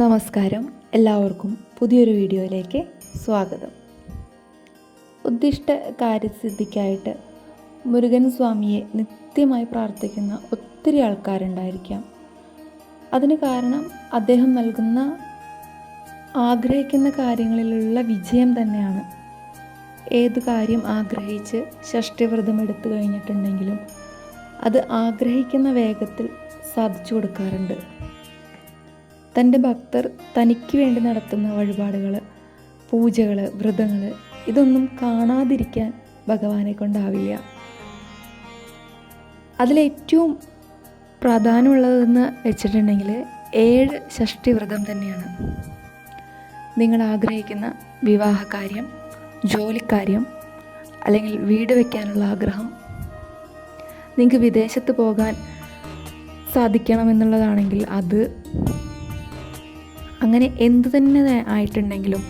നമസ്കാരം. എല്ലാവർക്കും പുതിയൊരു വീഡിയോയിലേക്ക് സ്വാഗതം. ഉദ്ദിഷ്ട കാര്യസിദ്ധിക്കായിട്ട് മുരുകൻ സ്വാമിയെ നിത്യമായി പ്രാർത്ഥിക്കുന്ന ഒത്തിരി ആൾക്കാരുണ്ടായിരിക്കാം. അതിന് കാരണം അദ്ദേഹം നൽകുന്ന ആഗ്രഹിക്കുന്ന കാര്യങ്ങളിലുള്ള വിജയം തന്നെയാണ്. ഏത് കാര്യം ആഗ്രഹിച്ച് ഷഷ്ടിവ്രതം എടുത്തു കഴിഞ്ഞിട്ടുണ്ടെങ്കിലും അത് ആഗ്രഹിക്കുന്ന വേഗത്തിൽ സാധിച്ചു കൊടുക്കാറുണ്ട്. തന്റെ ഭക്തർ തനിക്ക് വേണ്ടി നടത്തുന്ന വഴിപാടുകൾ പൂജകൾ വ്രതങ്ങൾ ഇതൊന്നും കാണാതിരിക്കാൻ ഭഗവാനെ കൊണ്ടാവില്ല. അതിലേറ്റവും പ്രാധാന്യമുള്ളതെന്ന് വെച്ചിട്ടുണ്ടെങ്കിൽ ഏഴ് ഷഷ്ടി വ്രതം തന്നെയാണ്. നിങ്ങൾ ആഗ്രഹിക്കുന്ന വിവാഹകാര്യം ജോലിക്കാര്യം അല്ലെങ്കിൽ വീട് വയ്ക്കാനുള്ള ആഗ്രഹം നിങ്ങൾക്ക് വിദേശത്ത് പോകാൻ സാധിക്കണമെന്നുള്ളതാണെങ്കിൽ അത് അങ്ങനെ എന്തു തന്നെ ആയിട്ടുണ്ടെങ്കിലും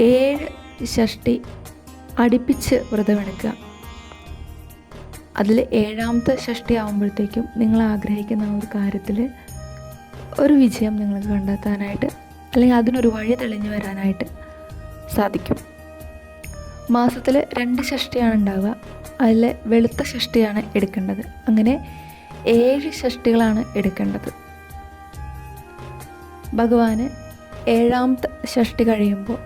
ഏഴ് ഷഷ്ടി അടുപ്പിച്ച് വ്രതമെടുക്കുക അതിൽ ഏഴാമത്തെ ഷഷ്ടി ആകുമ്പോഴത്തേക്കും നിങ്ങൾ ആഗ്രഹിക്കുന്ന ഒരു കാര്യത്തിൽ ഒരു വിജയം നിങ്ങൾക്ക് കണ്ടെത്താനായിട്ട് അല്ലെങ്കിൽ അതിനൊരു വഴി തെളിഞ്ഞു വരാനായിട്ട് സാധിക്കും. മാസത്തിൽ രണ്ട് ഷഷ്ടിയാണ് ഉണ്ടാവുക. അതിൽ വെളുത്ത ഷഷ്ടിയാണ് എടുക്കേണ്ടത്. അങ്ങനെ ഏഴ് ഷഷ്ടികളാണ് എടുക്കേണ്ടത്. ഭഗവാന് ഏഴാമത്തെ ഷഷ്ടി കഴിയുമ്പോൾ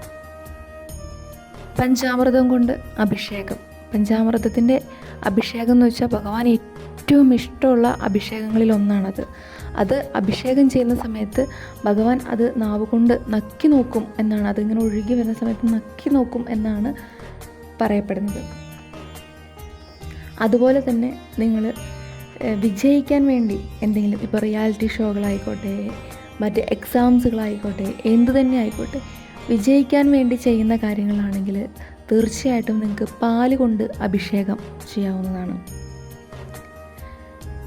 പഞ്ചാമൃതം കൊണ്ട് അഭിഷേകം. പഞ്ചാമൃതത്തിന്റെ അഭിഷേകം എന്ന് വെച്ചാൽ ഭഗവാൻ ഏറ്റവും ഇഷ്ടമുള്ള അഭിഷേകങ്ങളിൽ ഒന്നാണത്. അത് അഭിഷേകം ചെയ്യുന്ന സമയത്ത് ഭഗവാൻ അത് നാവ് കൊണ്ട് നക്കി നോക്കും എന്നാണ്. അതിങ്ങനെ ഒഴുകി വരുന്ന സമയത്ത് നക്കി നോക്കും എന്നാണ് പറയപ്പെടുന്നത്. അതുപോലെ തന്നെ നിങ്ങൾ വിജയിക്കാൻ വേണ്ടി എന്തെങ്കിലും ഇപ്പോൾ റിയാലിറ്റി ഷോകളായിക്കോട്ടെ മറ്റ് എക്സാംസുകളായിക്കോട്ടെ എന്തു തന്നെ ആയിക്കോട്ടെ വിജയിക്കാൻ വേണ്ടി ചെയ്യുന്ന കാര്യങ്ങളാണെങ്കിൽ തീർച്ചയായിട്ടും നിങ്ങൾക്ക് പാൽ കൊണ്ട് അഭിഷേകം ചെയ്യാവുന്നതാണ്.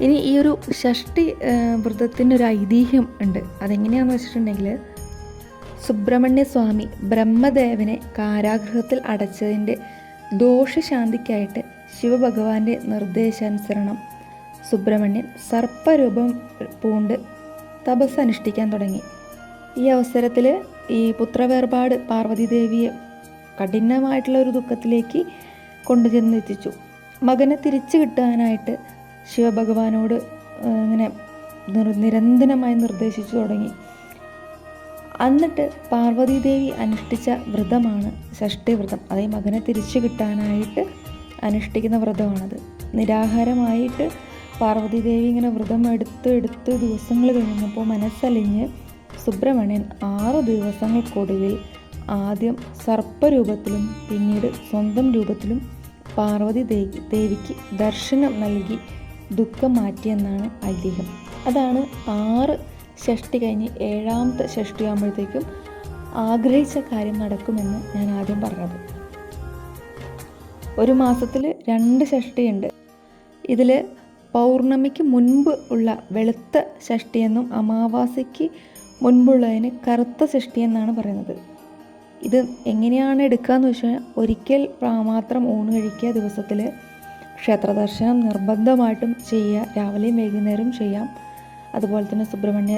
ഇനി ഈ ഒരു ഷഷ്ടി വ്രതത്തിന്റെ ഒരു ഐതിഹ്യം ഉണ്ട്. അതെങ്ങനെയാണെന്ന് വെച്ചിട്ടുണ്ടെങ്കിൽ സുബ്രഹ്മണ്യ സ്വാമി ബ്രഹ്മദേവനെ കാരാഗ്രഹത്തിൽ അടച്ചതിന്റെ ദോഷശാന്തിക്കായിട്ട് ശിവഭഗവാന്റെ നിർദ്ദേശാനുസരണം സുബ്രഹ്മണ്യൻ സർപ്പരൂപം പൂണ്ട് തപസ് അനുഷ്ഠിക്കാൻ തുടങ്ങി. ഈ അവസരത്തിൽ ഈ പുത്രവേർപാട് പാർവതീദേവിയെ കഠിനമായിട്ടുള്ള ഒരു ദുഃഖത്തിലേക്ക് കൊണ്ടുചെന്ന് എത്തിച്ചു. മകനെ തിരിച്ചു കിട്ടാനായിട്ട് ശിവഭഗവാനോട് ഇങ്ങനെ നിരന്തരമായി നിർദ്ദേശിച്ചു തുടങ്ങി. എന്നിട്ട് പാർവതീദേവി അനുഷ്ഠിച്ച വ്രതമാണ് ഷഷ്ടിവ്രതം. അതായത് മകനെ തിരിച്ചു കിട്ടാനായിട്ട് അനുഷ്ഠിക്കുന്ന വ്രതമാണത്. നിരാഹാരമായിട്ട് പാർവതീദേവി ഇങ്ങനെ വ്രതം എടുത്ത് എടുത്ത് ദിവസങ്ങൾ കഴിഞ്ഞപ്പോൾ മനസ്സലിഞ്ഞ് സുബ്രഹ്മണ്യൻ ആറ് ദിവസങ്ങൾക്കൊടുവിൽ ആദ്യം സർപ്പരൂപത്തിലും പിന്നീട് സ്വന്തം രൂപത്തിലും പാർവതി ദേവി ദേവിക്ക് ദർശനം നൽകി ദുഃഖം മാറ്റിയെന്നാണ് ഐതിഹ്യം. അതാണ് ആറ് ഷഷ്ടി കഴിഞ്ഞ് ഏഴാമത്തെ ഷഷ്ടി ആകുമ്പോഴത്തേക്കും ആഗ്രഹിച്ച കാര്യം നടക്കുമെന്ന് ഞാൻ ആദ്യം പറഞ്ഞത്. ഒരു മാസത്തിൽ രണ്ട് ഷഷ്ടിയുണ്ട്. ഇതിൽ പൗർണമിക്ക് മുൻപ് ഉള്ള വെളുത്ത ഷഷ്ടിയെന്നും അമാവാസിക്ക് മുൻപുള്ളതിന് കറുത്ത ഷഷ്ടി എന്നാണ് പറയുന്നത്. ഇത് എങ്ങനെയാണ് എടുക്കുക എന്ന് വെച്ചാൽ ഒരിക്കൽ മാത്രം ഊണ് കഴിക്കുക ദിവസത്തിൽ. ക്ഷേത്രദർശനം നിർബന്ധമായിട്ടും ചെയ്യുക. രാവിലെയും വൈകുന്നേരവും ചെയ്യാം. അതുപോലെ തന്നെ സുബ്രഹ്മണ്യ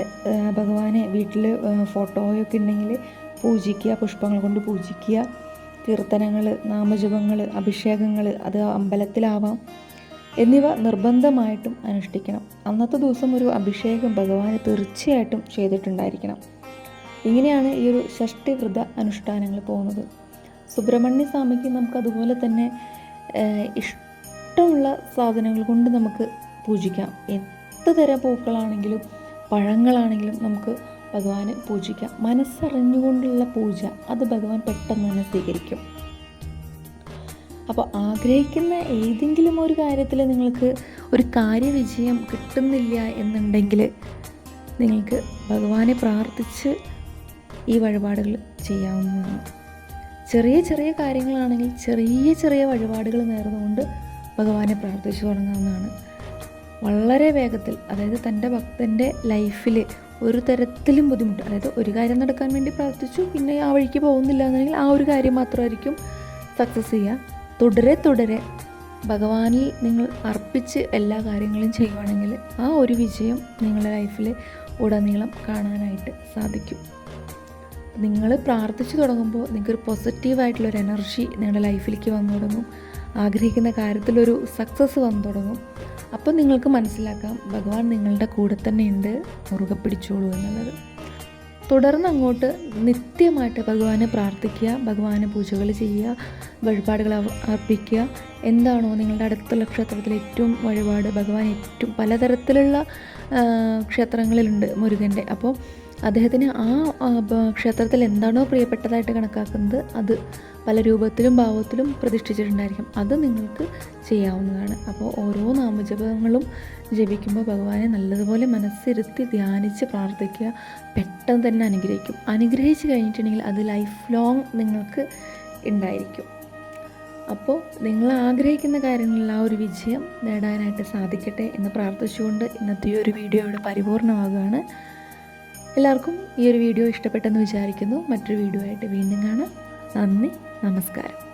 ഭഗവാനെ വീട്ടിൽ ഫോട്ടോയൊക്കെ ഉണ്ടെങ്കിൽ പൂജിക്കുക പുഷ്പങ്ങൾ കൊണ്ട് പൂജിക്കുക. കീർത്തനങ്ങൾ നാമജപങ്ങൾ അഭിഷേകങ്ങൾ അത് അമ്പലത്തിലാവാം. എന്നിവ നിർബന്ധമായിട്ടും അനുഷ്ഠിക്കണം. അന്നത്തെ ദിവസം ഒരു അഭിഷേകം ഭഗവാന് തീർച്ചയായിട്ടും ചെയ്തിട്ടുണ്ടായിരിക്കണം. ഇങ്ങനെയാണ് ഈ ഒരു ഷഷ്ടി വ്രത അനുഷ്ഠാനങ്ങൾ പോകുന്നത്. സുബ്രഹ്മണ്യ സ്വാമിക്ക് നമുക്ക് അതുപോലെ തന്നെ ഇഷ്ടമുള്ള സാധനങ്ങൾ കൊണ്ട് നമുക്ക് പൂജിക്കാം. എത്ര തരം പൂക്കളാണെങ്കിലും പഴങ്ങളാണെങ്കിലും നമുക്ക് ഭഗവാന് പൂജിക്കാം. മനസ്സറിഞ്ഞുകൊണ്ടുള്ള പൂജ അത് ഭഗവാൻ പെട്ടെന്ന് തന്നെ സ്വീകരിക്കും. അപ്പോൾ ആഗ്രഹിക്കുന്ന ഏതെങ്കിലും ഒരു കാര്യത്തിൽ നിങ്ങൾക്ക് ഒരു കാര്യവിജയം കിട്ടുന്നില്ല എന്നുണ്ടെങ്കിൽ നിങ്ങൾക്ക് ഭഗവാനെ പ്രാർത്ഥിച്ച് ഈ വഴിപാടുകൾ ചെയ്യാവുന്നതാണ്. ചെറിയ ചെറിയ കാര്യങ്ങളാണെങ്കിൽ ചെറിയ ചെറിയ വഴിപാടുകൾ നേർന്നുകൊണ്ട് ഭഗവാനെ പ്രാർത്ഥിച്ചു തുടങ്ങാവുന്നതാണ്. വളരെ വേഗത്തിൽ അതായത് തന്റെ ഭക്തന്റെ ലൈഫിൽ ഒരു തരത്തിലും ബുദ്ധിമുട്ട് അതായത് ഒരു കാര്യം നടക്കാൻ വേണ്ടി പ്രാർത്ഥിച്ചു പിന്നെ ആ വഴിക്ക് പോകുന്നില്ല എന്നുണ്ടെങ്കിൽ ആ ഒരു കാര്യം മാത്രമായിരിക്കും സക്സസ് ചെയ്യുക. തുടരെ തുടരെ ഭഗവാനിൽ നിങ്ങൾ അർപ്പിച്ച് എല്ലാ കാര്യങ്ങളും ചെയ്യുവാണെങ്കിൽ ആ ഒരു വിജയം നിങ്ങളുടെ ലൈഫിൽ ഉടനീളം കാണാനായിട്ട് സാധിക്കും. നിങ്ങൾ പ്രാർത്ഥിച്ചു തുടങ്ങുമ്പോൾ നിങ്ങൾക്കൊരു പോസിറ്റീവായിട്ടുള്ളൊരു എനർജി നിങ്ങളുടെ ലൈഫിലേക്ക് വന്നു തുടങ്ങും. ആഗ്രഹിക്കുന്ന കാര്യത്തിലൊരു സക്സസ് വന്നു തുടങ്ങും. അപ്പോൾ നിങ്ങൾക്ക് മനസ്സിലാക്കാം ഭഗവാൻ നിങ്ങളുടെ കൂടെ തന്നെ ഉണ്ട് മുറുകെ പിടിച്ചോളൂ എന്നുള്ളത്. തുടർന്ന് അങ്ങോട്ട് നിത്യമായിട്ട് ഭഗവാനെ പ്രാർത്ഥിക്കുക ഭഗവാനെ പൂജകൾ ചെയ്യുക വഴിപാടുകൾ അർപ്പിക്കുക. എന്താണോ നിങ്ങളുടെ അടുത്തുള്ള ക്ഷേത്രത്തിൽ ഏറ്റവും വഴിപാട് ഭഗവാൻ ഏറ്റവും പലതരത്തിലുള്ള ക്ഷേത്രങ്ങളിലുണ്ട് മുരുകന്റെ. അപ്പോൾ അദ്ദേഹത്തിന് ആ ക്ഷേത്രത്തിൽ എന്താണോ പ്രിയപ്പെട്ടതായിട്ട് കണക്കാക്കുന്നത് അത് പല രൂപത്തിലും ഭാവത്തിലും പ്രതിഷ്ഠിച്ചിട്ടുണ്ടായിരിക്കും. അത് നിങ്ങൾക്ക് ചെയ്യാവുന്നതാണ്. അപ്പോൾ ഓരോ നാമജപങ്ങളും ജപിക്കുമ്പോൾ ഭഗവാനെ നല്ലതുപോലെ മനസ്സിരുത്തി ധ്യാനിച്ച് പ്രാർത്ഥിക്കുക. പെട്ടെന്ന് തന്നെ അനുഗ്രഹിക്കും. അനുഗ്രഹിച്ച് കഴിഞ്ഞിട്ടുണ്ടെങ്കിൽ അത് ലൈഫ് ലോങ് നിങ്ങൾക്ക് ഉണ്ടായിരിക്കും. അപ്പോൾ നിങ്ങൾ ആഗ്രഹിക്കുന്ന കാര്യങ്ങളിൽ ആ ഒരു വിജയം നേടാനായിട്ട് സാധിക്കട്ടെ എന്ന് പ്രാർത്ഥിച്ചുകൊണ്ട് ഇന്നത്തെ ഒരു വീഡിയോ ഇവിടെ പരിപൂർണമാകുകയാണ്. എല്ലാവർക്കും ഈ ഒരു വീഡിയോ ഇഷ്ടപ്പെട്ടെന്ന് വിചാരിക്കുന്നു. മറ്റൊരു വീഡിയോ ആയിട്ട് വീണ്ടും കാണാം. നന്ദി നമസ്കാരം.